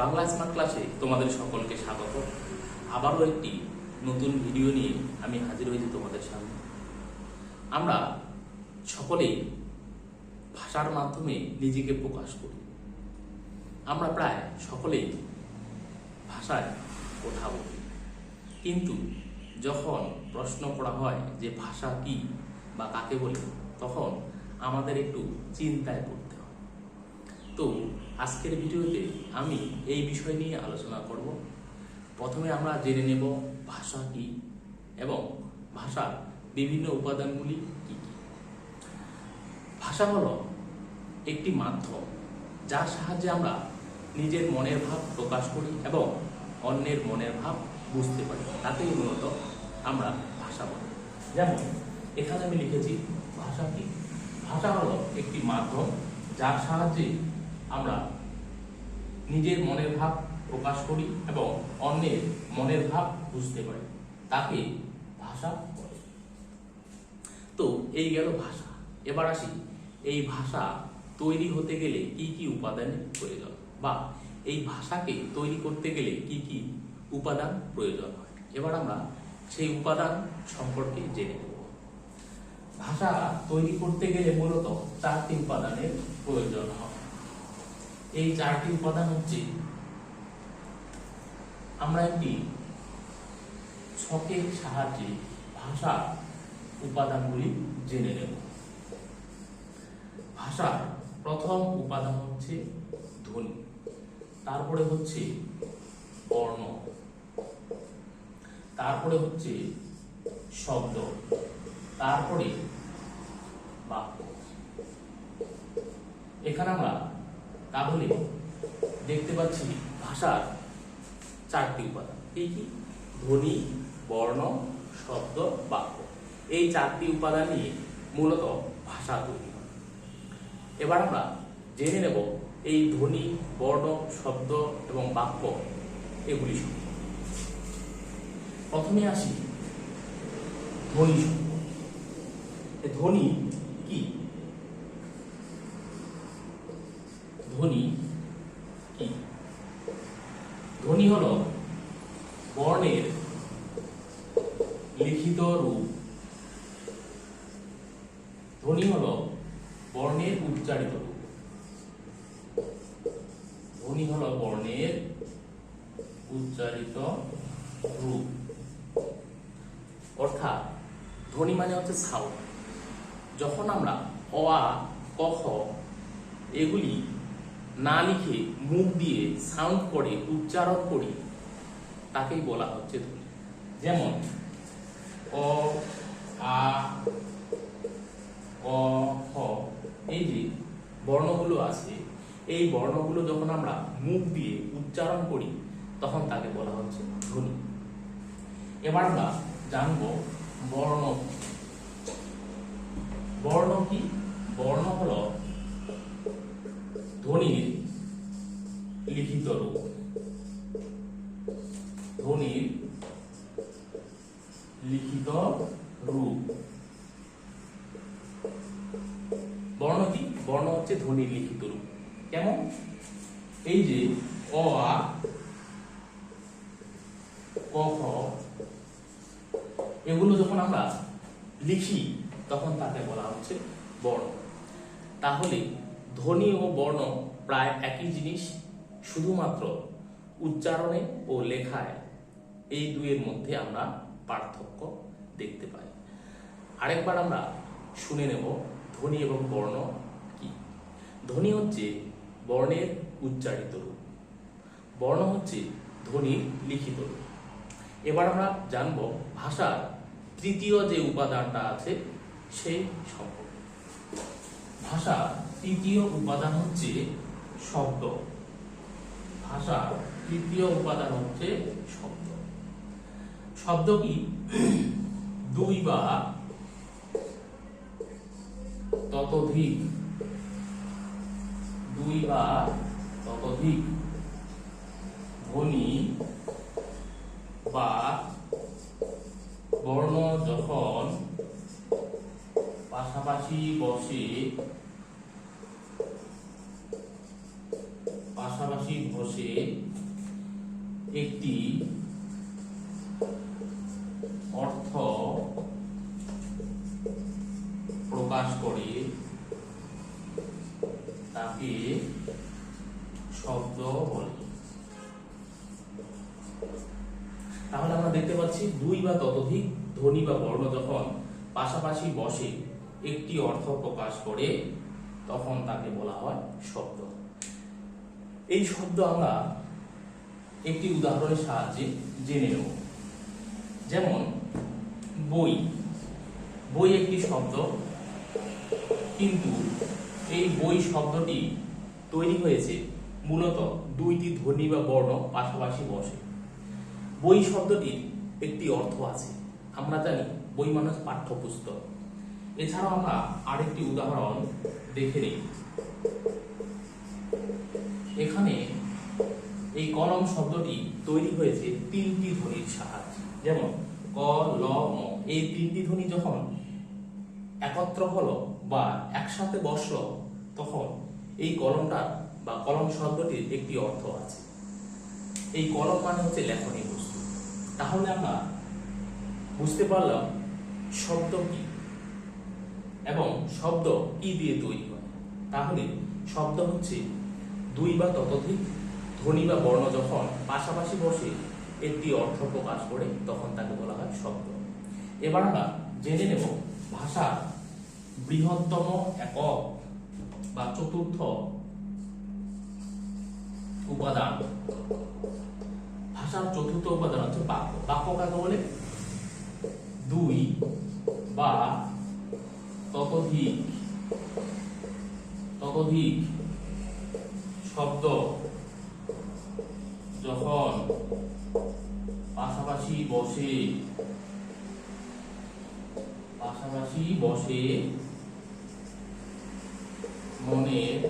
Bangla smart ক্লাসে তোমাদের সকলকে স্বাগত। আবারও একটি নতুন ভিডিও নিয়ে আমি হাজির হয়েছি তোমাদের সামনে। আমরা সকলেই ভাষার মাধ্যমে নিজেকে প্রকাশ করি। আমরা প্রায় সকলেই ভাষায় কথা বলি। কিন্তু যখন প্রশ্ন করা হয় যে ভাষা কি বা কাকে বলে, তখন আমাদের একটু চিন্তায় হয় তো আজকের ভিডিওতে আমি এই বিষয় নিয়ে আলোচনা করব। প্রথমে আমরা জেনে নেব ভাষা কি এবং ভাষার বিভিন্ন উপাদানগুলি কি কি। ভাষা হলো একটি মাধ্যম যার সাহায্যে আমরা নিজের মনের ভাব প্রকাশ করি এবং অন্যের মনের ভাব বুঝতে পারি। তাতেই মূলত আমরা ভাষা বলি। যেমন, এখানে আমি লিখেছি ভাষা কি? ভাষা হলো একটি মাধ্যম যার সাহায্যে আমরা নিজের মনের ভাব প্রকাশ করি এবং অন্যের মনের ভাব বুঝতে পারি। তাকে ভাষা বলে। তো এই গেল ভাষা। এবার আসি, এই ভাষা তৈরি হতে গেলে কি কি উপাদানের প্রয়োজন বা এই ভাষাকে তৈরি করতে গেলে কি কি উপাদান প্রয়োজন হয়? এবার আমরা সেই উপাদান সম্পর্কে জেনে নেব। ভাষা তৈরি করতে গেলে মূলত চারটি উপাদানের প্রয়োজন হয়। এই চারটি উপাদান হচ্ছে আমরা একটি ছকের সাহায্যে ভাষা উপাদানগুলি জেনে নেব। ভাষার প্রথম উপাদান হচ্ছে ধ্বনি, তারপরে হচ্ছে বর্ণ, তারপরে হচ্ছে শব্দ, তারপরে বাক্য। এখানে আমরা তাহলে দেখতে পাচ্ছি ভাষার চারটি উপাদান। কি কি? ধ্বনি, বর্ণ, শব্দ, বাক্য। এই চারটি উপাদান নিয়ে মূলত ভাষা তৈরি হয়। এবার আমরা জেনে নেব এই ধ্বনি, বর্ণ, শব্দ এবং বাক্য এগুলি সম্পর্কে। প্রথমে আসি ধ্বনি ধ্বনি কি? ধ্বনি কি? ধ্বনি হল বর্ণের লিখিত রূপ। ধ্বনি হল বর্ণের উচ্চারিত রূপ। ধ্বনি হল বর্ণের উচ্চারিত রূপ। অর্থাৎ ধ্বনি মানে হচ্ছে সাউন্ড যখন আমরা অ আ ক, খ, এগুলি না লিখে মুখ দিয়ে সাউন্ড করে, উচ্চারণ করি, তাকেই বলা হচ্ছে ধ্বনি। যেমন, অ, আ ক খ এই যে বর্ণগুলো আছে, এই বর্ণগুলো যখন আমরা মুখ দিয়ে উচ্চারণ করি, তখন তাকে বলা হচ্ছে ধ্বনি। এবার আমরা জানব বর্ণ। বর্ণ কি? বর্ণ হলো ধ্বনির লিখিত রূপ। ধ্বনির লিখিত রূপ। বর্ণ কি? বর্ণ হচ্ছে ধ্বনির লিখিত রূপ। কেমন? এই যে অ, আ, ক, খ, এগুলো যখন আমরা লিখি, তখন তাকে বলা হচ্ছে বর্ণ। তাহলে ধ্বনি ও বর্ণ প্রায় একই জিনিস, শুধুমাত্র উচ্চারণে ও লেখায়। এই দুইয়ের মধ্যে আমরা পার্থক্য দেখতে পাই। আরেকবার আমরা শুনে নেব ধ্বনি এবং বর্ণ কি। ধ্বনি হচ্ছে বর্ণের উচ্চারিত রূপ। বর্ণ হচ্ছে ধ্বনির লিখিত রূপ। এবার আমরা জানব ভাষার তৃতীয় যে উপাদানটা আছে, সেই সম্পর্কে। ভাষার তৃতীয় উপাদান হচ্ছে শব্দ। ভাষার তৃতীয় উপাদান হচ্ছে শব্দ। শব্দ কি? দুই বা ততোধিক। দুই বা ততোধিক। ধ্বনি বা বর্ণ যখন পাশাপাশি বসে বসে একটি অর্থ প্রকাশ করে তাকে শব্দ বলে। তাহলে আমরা দেখতে পাচ্ছি দুই বা ততোধিক ধ্বনি বা বর্ণ যখন পাশাপাশি বসে একটি অর্থ প্রকাশ করে, তখন তাকে বলা হয় শব্দ। এই শব্দ আমরা একটি উদাহরণের সাহায্যে জেনে নেব। যেমন, বই। বই একটি শব্দ, কিন্তু এই বই শব্দটি তৈরি হয়েছে মূলত দুইটি ধ্বনি বা বর্ণ পাশাপাশি বসে। বই শব্দটির একটি অর্থ আছে, আমরা জানি বই মানে পাঠ্যপুস্তক। এছাড়াও আমরা আরেকটি উদাহরণ দেখে নিই। এখানে এই কলম শব্দটি তৈরি হয়েছে তিনটি ধ্বনির সাহায্যে। যেমন ক, ল, ম। এই তিনটি ধ্বনি যখন একত্র হলো বা একসাথে বসল, তখন এই কলমটার বা কলম শব্দটির একটি অর্থ আছে। এই কলম মানে হচ্ছে লেখনী বস্তু। তাহলে আমরা বুঝতে পারলাম শব্দ কি এবং শব্দ কি দিয়ে তৈরি হয়। তাহলে শব্দ হচ্ছে দুই বা ততোধিক ধ্বনি বা বর্ণ যখন পাশাপাশি বসে একটি অর্থ প্রকাশ করে, তখন তাকে বলা হয় শব্দ। এবার আমরা জেনে নেব ভাষার বৃহত্তম একক বা চতুর্থ উপাদান। ভাষার চতুর্থ উপাদান হচ্ছে বাক্য। বাক্য কাকে বলে? দুই বা ততোধিক ততোধিক শব্দ যখন পাশাপাশি বসে পাশাপাশি বসে মনের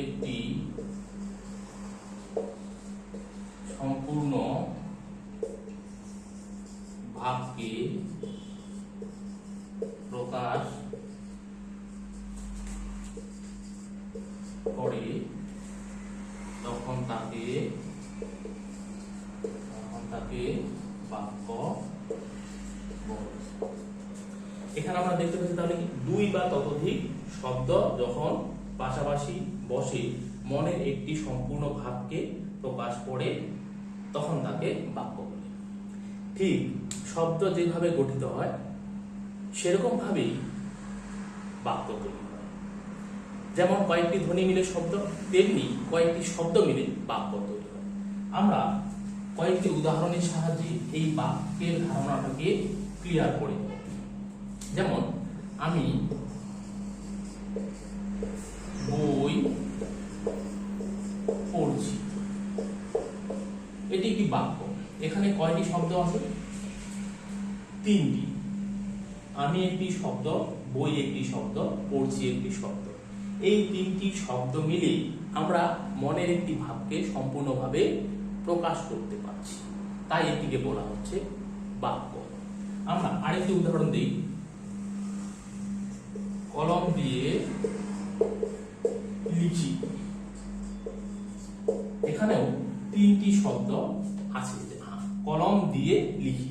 একটি সম্পূর্ণ ভাবকে প্রকাশ করে তখন তাকে তখন তাকে বাক্য বলে এখানে আমরা দেখতে পাচ্ছি তাহলে কি দুই বা ততোধিক শব্দ যখন পাশাপাশি বসে মনের একটি সম্পূর্ণ ভাবকে প্রকাশ করে, তখন তাকে বাক্য বলে। ঠিক শব্দ যেভাবে গঠিত হয় সেরকম ভাবেই বাক্য তৈরি হয়। যেমন কয়েকটি ধ্বনি মিলে শব্দ, তেমনি কয়েকটি শব্দ মিলে বাক্য তৈরি হয়। আমরা কয়েকটি উদাহরণের সাহায্যে এই বাক্যের ধারণাটাকে ক্লিয়ার করে যেমন, আমি বই পড়ছি। এটি একটি বাক্য। এখানে কয়টি শব্দ আছে? তিনটি। আমি একটি শব্দ, বই একটি শব্দ, পড়ছি একটি শব্দ। এই তিনটি শব্দ মিলে আমরা মনের একটি ভাবকে সম্পূর্ণভাবে প্রকাশ করতে পারছি। তাই এটিকে বলা হচ্ছে বাক্য। আমরা আরেকটি উদাহরণ দিই। কলম দিয়ে লিখি। এখানেও তিনটি শব্দ আছে। কলম দিয়ে লিখি।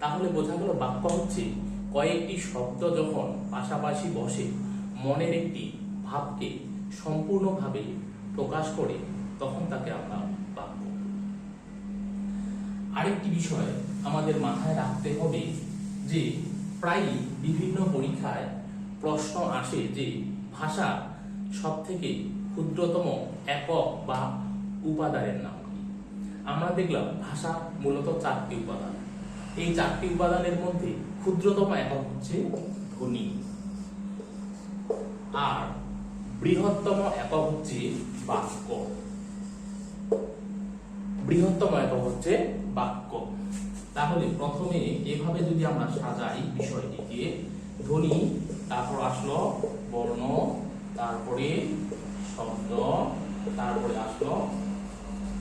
তাহলে বোঝা গেল বাক্য হচ্ছে, কয়েকটি শব্দ যখন পাশাপাশি বসে, মনের একটি ভাবকে সম্পূর্ণভাবে প্রকাশ করে, তখন তাকে আমরা বাক্য আরেকটি বিষয় আমাদের মাথায় রাখতে হবে যে, প্রায়ই বিভিন্ন পরীক্ষায় প্রশ্ন আসে যে, ভাষা সব থেকে ক্ষুদ্রতম একক বা উপাদানের নাম আমরা দেখলাম ভাষা মূলত চারটি উপাদান। এই চারটি উপাদানের মধ্যে ক্ষুদ্রতম একক হচ্ছে ধ্বনি। আর বৃহত্তম একক হচ্ছে বাক্য। বৃহত্তম একক হচ্ছে বাক্য। তাহলে প্রথমে এভাবে যদি আমরা সাজাই বিষয়টিকে, ধ্বনি, তারপর আসলো বর্ণ তারপরে শব্দ, তারপরে আসলো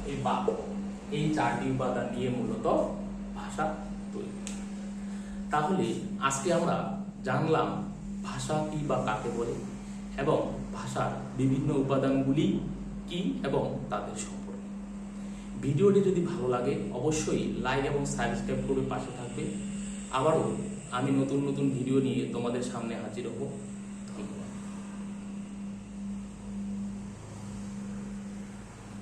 এই বাক্য। এই চারটি উপাদান নিয়ে মূলত ভাষা তৈরি। তাহলে আজকে আমরা জানলাম ভাষা কি বা কাকে বলে এবং ভাষার বিভিন্ন উপাদানগুলি কি এবং তাদের সম্পর্কে। ভিডিওটি যদি ভালো লাগে, অবশ্যই লাইক এবং সাবস্ক্রাইব করে পাশে থাকবে। আবারও আমি নতুন নতুন ভিডিও নিয়ে তোমাদের সামনে হাজির হব।